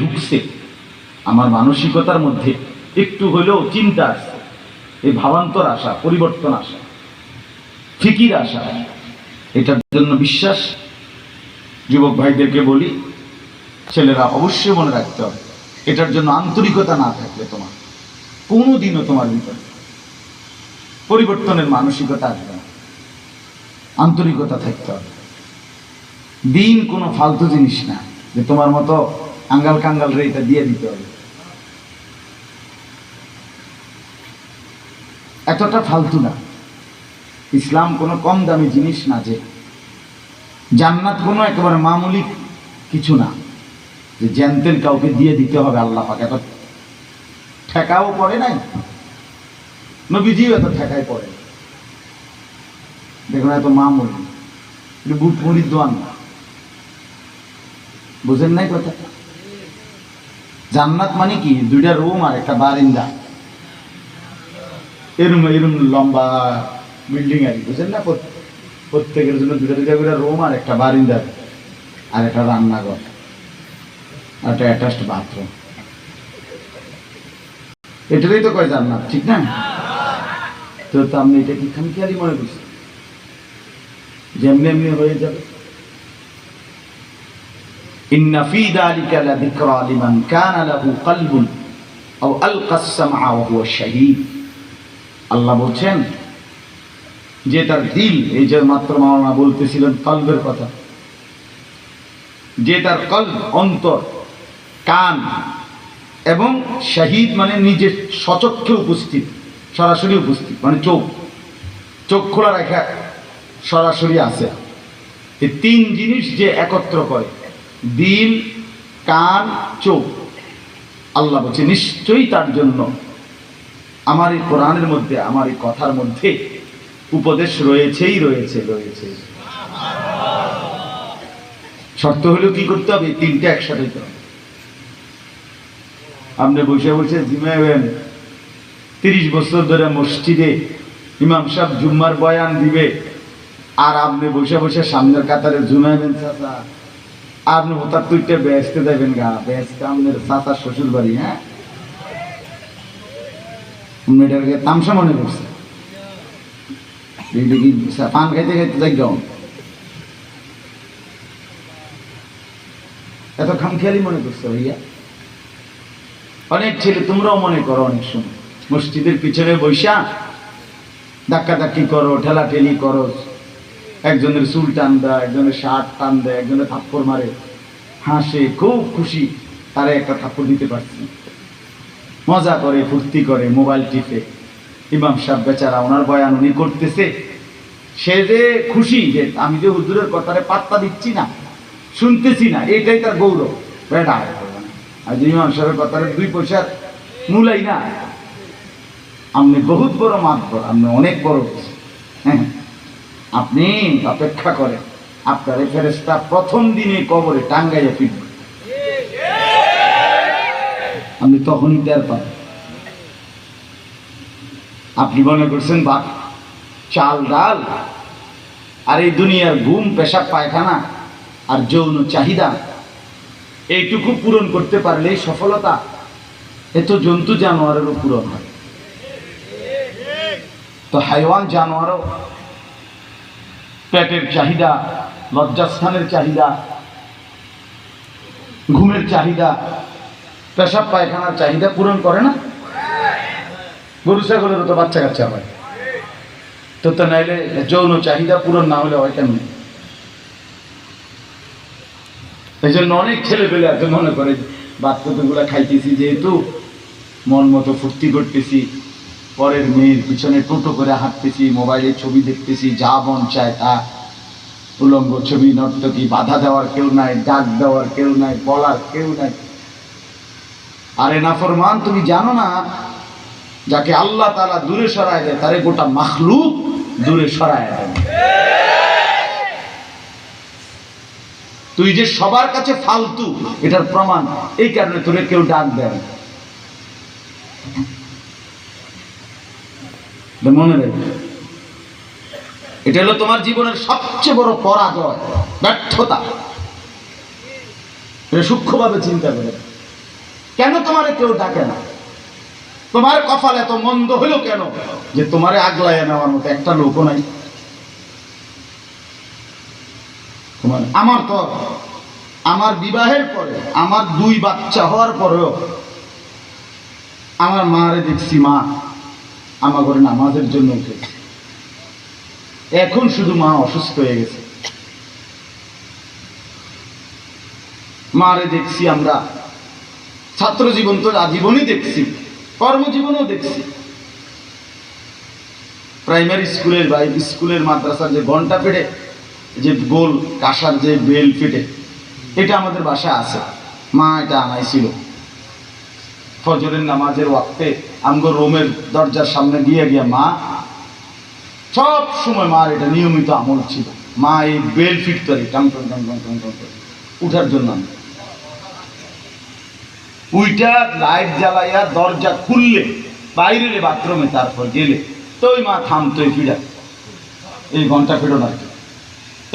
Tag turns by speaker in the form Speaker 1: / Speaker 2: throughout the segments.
Speaker 1: ঢুকছে। আমার মানসিকতার মধ্যে একটু হলেও চিন্তা আসছে। এই ভাবান্তর আসা পরিবর্তন আসা ফিকির আসা এটার জন্য বিশ্বাস। যুবক ভাইদেরকে বলি, ছেলেরা অবশ্যই মনে রাখতে হবে, এটার জন্য আন্তরিকতা না থাকলে তোমার কোনোদিনও তোমার ভিতরে পরিবর্তনের মানসিকতা আসবে না। আন্তরিকতা থাকতে হবে। দিন কোনো ফালতু জিনিস না, যে তোমার মতো আঙ্গাল কাঙ্গাল রে, এটা দিয়ে দিতে হবে। এতটা ফালতু না। ইসলাম কোনো কম দামি জিনিস না যে, জান্নাত কোনো একেবারে মামুলি কিছু না। যে জ্যানতেন কাউকে দিয়ে দিতে হবে আল্লাহ পাক, এত ঠেকাও পড়ে নাই। নবীজিও এত ঠেকায় পড়ে দেখুন, এত মামুলি। বুট মুড়ি দোয়ান না। বুঝেন নাই কথা জান্নাত মানে কি? দুইটা রুম আর একটা বারিন্দা। এরম এরম লম্বা বিল্ডিং আর কি, বুঝেন না? প্রত্যেকের জন্য দুটা দুটা করে রুম আর একটা বারিন্দা আর একটা রান্নাঘর আর একটা অ্যাটাচড বাথরুম এটারই তো কয় জান্নাত ঠিক না? তো আপনি এটা কি খামখেয়ালি মনে করছেন? যেমনি এমনি হয়ে যাবে। إن في ذلك لذكرى لمن كان له قلب أو ألقى السمع وهو شهيد আল্লাহ বলছেন যে তার দিল এই যে মাত্র মাওলানা বলতেছিলেন কলবের কথা যে তার কল্ব অন্তর কান এবং শাহিদ মানে নিজের সচক্ষে উপস্থিত সরাসরি উপস্থিত মানে চোখ চোখ খোলা রেখা সরাসরি আছে এই তিন জিনিস যে একত্র করে দিল, কান, চোখ। আল্লাহ বলছে, নিশ্চয়ই তার জন্য আমার এই কোরআনের মধ্যে, আমার এই কথার মধ্যে উপদেশ রয়েছেই, রয়েছে রয়েছে। শর্ত হলেও কি করতে হবে? তিনটা একসাথে আপনি বসে বসে জিমাবেন তিরিশ বছর ধরে মসজিদে ইমাম সাহেব জুম্মার বয়ান দিবে, আর আপনি বসে বসে সামনের কাতারে জুমাইবেন চাচা। আপনি হঠাৎ তুইটা বেসতে যাবেন গা বেসতে আপনার চাচা শ্বশুর বাড়ি হ্যাঁ মেয়েটাকে তামসা মনে করছে পান খাইতে খাইতে গাও এত খামখেয়ালি মনে করছে ভাইয়া? অনেক ছেলে, তোমরাও মনে করো অনেক সময়। মসজিদের পিছনে বৈশা ধাক্কা ধাক্কি করো ঠেলা ঠেলি করো একজনের চুল টান দেয়, একজনের শার্ট টান দেয়, একজনের থাপ্পড় মারে, হাসে, খুব খুশি, তারে একটা থাপ্পড় দিতে পারছি। মজা করে, ফুর্তি করে, মোবাইল টিপে। ইমাম সাহেব বেচারা ওনার বয়ান উনি করতেছে। সে যে খুশি যে আমি যে হুজুরের কথারে পাত্তা দিচ্ছি না, শুনতেছি না, এটাই তার গৌরব। বেটা আর যে ইমাম সাহেবের কথারে দুই পয়সার মূলাই না আপনি বহুত বড় মাতবর আপনি অনেক বড় হ্যাঁ আপনি অপেক্ষা করেন। আপনার এই ফেরেস্তা প্রথম দিনে কবরে টাঙ্গাইয়া ফিরবে। আপনি তখনই টের পাবেন আপনি মনে করছেন বা চাল, ডাল, আর এই দুনিয়ার ঘুম, পেশাব, পায়খানা আর যৌন চাহিদা, এইটুকু পূরণ করতে পারলেই সফলতা। এত জন্তু জানোয়ারেরও পূরণ হয়। তো হাইওয়ান জানোয়ারও পেটের চাহিদা, লজ্জাস্থানের চাহিদা, ঘুমের চাহিদা, পেশাব পায়খানার চাহিদা পূরণ করে না? গরু, ছাগলেরও তো বাচ্চা কাচ্চা হয়। তো তো নাইলে যৌন চাহিদা পূরণ না হলে হয় কেমন? এই জন্য অনেক ছেলে পেলে এত মনে করে বাচ্চাগুলো খাইতেছি যেহেতু, মন মতো ফুর্তি করতেছি। পরের মেয়ের পিছনে টোটো করে হাঁটতেছি, মোবাইলে ছবি দেখতেছি, যা মন চায় তা। উলঙ্গ ছবি, নর্তকী, বাধা দেওয়ার কেউ নাই, ডাক দেওয়ার কেউ নাই, বলার কেউ নাই। আরে নাফরমান তুমি জানো না, যাকে আল্লাহ তারা দূরে সরায় দেয়, তারে গোটা মাখলুক দূরে সরায় দেয়। তুই যে সবার কাছে ফালতু, এটার প্রমাণ, এই কারণে তোরে কেউ ডাক দেয় মনে এটা হলো তোমার জীবনের সবচেয়ে বড় পরাজয়, ব্যর্থতা। এটা সূক্ষ্মভাবে চিন্তা করে। কেন তোমারে কেউ ডাকে না? তোমার কপাল এত মন্দ হলো কেন যে তোমারে আগলায় নেওয়ার মতো একটা লোকও নাই? তোমার আমার তো আমার বিবাহের পরে, আমার দুই বাচ্চা হওয়ার পরেও আমার মারে দেখছি মা। আমার ঘরে নামাজের জন্য উঠেছে এখন শুধু মা অসুস্থ হয়ে গেছে। মারে দেখছি আমরা। ছাত্র জীবন তো আজীবনই দেখছি। কর্মজীবনেও দেখছি। প্রাইমারি স্কুলের বা স্কুলের মাদ্রাসার যে ঘণ্টা পেটে যে গোল কাঁসার যে বেল পেটে এটা আমাদের বাসায় আছে। মা এটা আনাইছিল। ফজরের নামাজের ওয়াক্তে আমগো রোমের দরজার সামনে দিয়ে গিয়া মা, সব সময় মার এটা নিয়মিত আমল ছিল। মা এই বেল ফিট করে। উঠার জন্য আমি। উইটা লাইট জ্বালাইয়া দরজা খুললে বাইরে বাথরুমে তারপর গেলে তো ওই মা থামতো এই ফিডা এই ঘণ্টা ফেরো না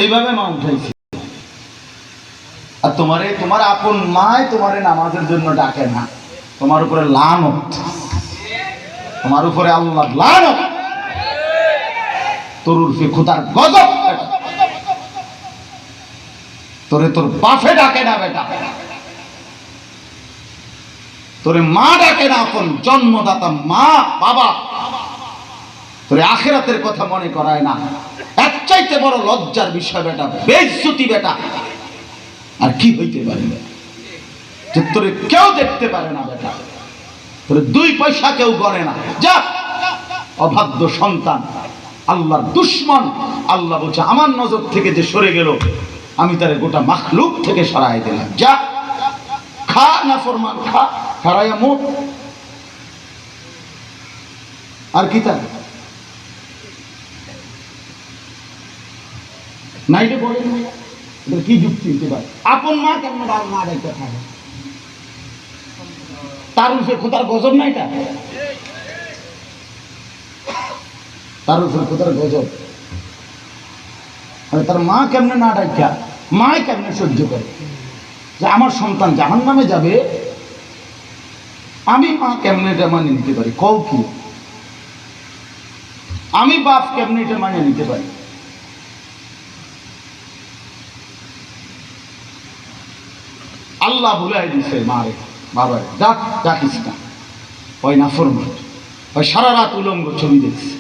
Speaker 1: এইভাবে মা উঠাইছি। আর তোমারে, তোমার আপন মায় তোমারে নামাজের জন্য ডাকে না। তোমার উপরে লানত। তোমার উপরে আল্লাহ লানত। তোর উর্ফে গজব। তোরে তোর বাফে ডাকে না বেটা। তোরে মা ডাকে না এখন জন্মদাতা মা, বাবা। তোরে আখেরাতের কথা মনে করায় না। এক চাইতে বড় লজ্জার বিষয় বেটা বেজ্জতি বেটা। আর কি হইতে পারে? বেটা? যে তোরে কেউ দেখতে পারে না বেটা। তোরে দুই পয়সা কেউ গড়ে না। যা, অভাগ্য সন্তান, আল্লাহর দুশ্মন, আল্লাহ বলছে, আমার নজর থেকে যে সরে গেল, আমি তারে গোটা মাখলুক থেকে সরাই দিলাম। যা, খা না ফরমান, খা, খারাইয়া মোট আর কি তার? নাইটে বলে কি যুক্তি হতে পারে? আপন মা বাল মা ডাইতে থাকে? তার উপরে খোদার গজব নাই এটা? তার উপরে খোদার গজব। আরে তার মা কেমনে না ডাইকা? মা কেমনে সহ্য করে? যে আমার সন্তান জাহান নামে যাবে, আমি মা কেমনে এটা মানে নিতে পারি? কও কি? আমি বাপ কেমনে এটা মানে নিতে পারি? আল্লাহ ভুলাই দিছে মারে। বাবারে ডাক ডাকিস না ওই নাফরমান ওই সারা রাত উলঙ্গ ছবি দেখছে।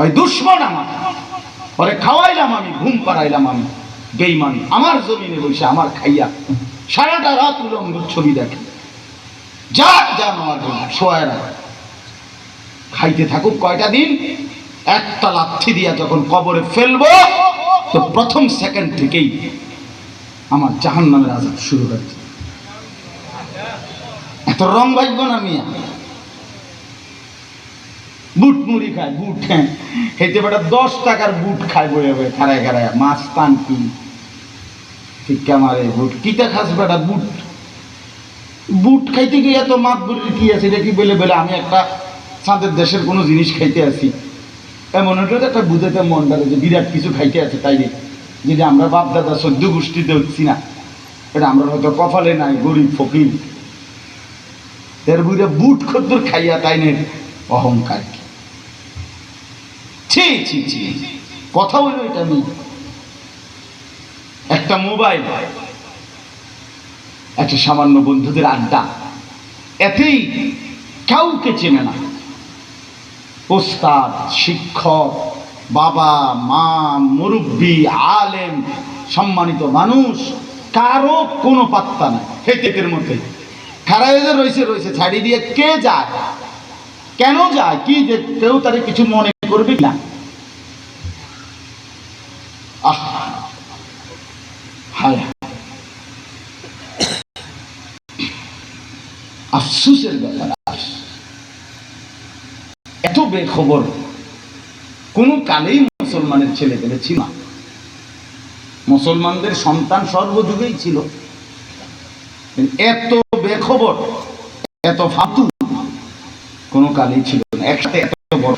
Speaker 1: ওই দুশ্মন আমার। পরে খাওয়াইলাম আমি, ঘুম পাড়াইলাম আমি। বেইমান আমার জমিনে বসে আমার খাইয়া সারাটা রাত উলঙ্গ ছবি দেখে। যা জানো আমার শোয়ায় রাখ। খাইতে থাকুক কয়টা দিন? একটা লাথি দিয়া যখন কবরে ফেলব, তো প্রথম সেকেন্ড থেকেই আমার জাহান নামের আজাব শুরু হয়েছে এত রং বাজব না মিয়া। বুট মুড়ি খায়, বুট হ্যাঁ। হেঁটে বেটা দশ টাকার বুট খায় বয়ে বয়ে খারায় খারায় মাছ পান কি? ঠিকা মারে বুট। কিটা খাস বেটা বুট? বুট খাইতে গিয়ে এত মাত বুড়ির কি আছে? এটা কি বলে বলে আমি একটা চাঁদের দেশের কোনো জিনিস খাইতে আছি এমন তো একটা বুঝাতে মন ডালে যে বিরাট কিছু খাইতে আছে তাই রে যদি আমরা বাপ দাদা সদ্য গোষ্ঠীতে হচ্ছি না, এটা আমরা হয়তো কপালে নাই, গরিব ফকির। এর বুড়ে বুট খদ্দুর খাইয়া তাই নে অহংকার কি? ছি কথা বলো এটা নেই একটা মোবাইল, একটা সামান্য বন্ধুদের আড্ডা। এতেই কাউকে চেনে না। ওস্তাদ, শিক্ষক, বাবা, মা, মুরব্বী, আলেম, সম্মানিত মানুষ, কারও কোনো পাত্তা নাই। হেতেকের মধ্যে। খারাপ রয়েছে রয়েছে। ছাড়ি দিয়ে কে যায়? কেন যায়? কি যে কেউ তারে কিছু মনে করবে না হায় আফসুসের ব্যাপার। এত বেখবর। কোনো কালেই মুসলমানের ছেলে পেলে ছিল না। মুসলমানদের সন্তান সর্বযুগেই ছিল। এত বেখবর এত ফাতু কোনো কালই ছিল না। একসাথে এত বড়।